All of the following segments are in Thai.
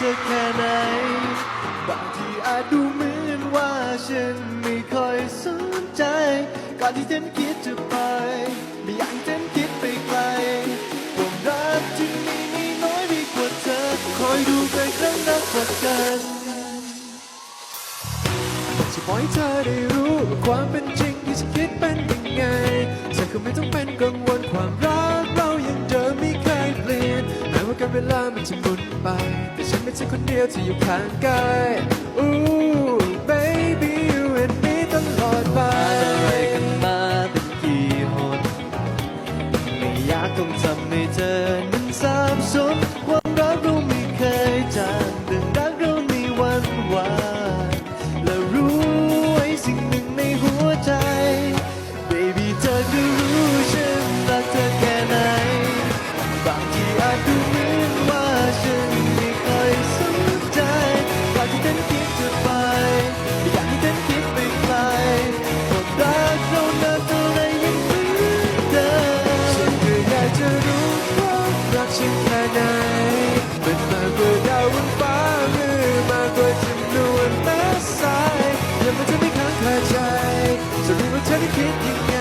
เธอแค่ไหน บางทีอาจดูเหมือนว่าฉันไม่ค่อยสนใจ ก่อนที่ฉันคิดจะไป ไม่อยากฉันคิดไปไกลความรักที่มีมีน้อยดีกว่าเธอ คอยดูไปครั้งนักกว่ากันจะปล่อยเธอได้รู้ความเป็นจริงที่ฉันคิดเป็นยังไงเธอคือไม่ต้องเป็นกังวลความรัก ลามันจะหมุนไป แต่ฉันไม่ใช่คนเดียวที่อยู่ข้างกายอู้ baby you and me ตลอดไปอะไรกันมาเป็นกี่หนไม่อยากต้องทำให้เธอ จะรู้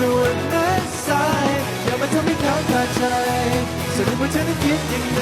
ด่วนนัดสาย อย่ามาทำให้เขาขาดใจสรุปว่าเธอนั้นคิดยังไง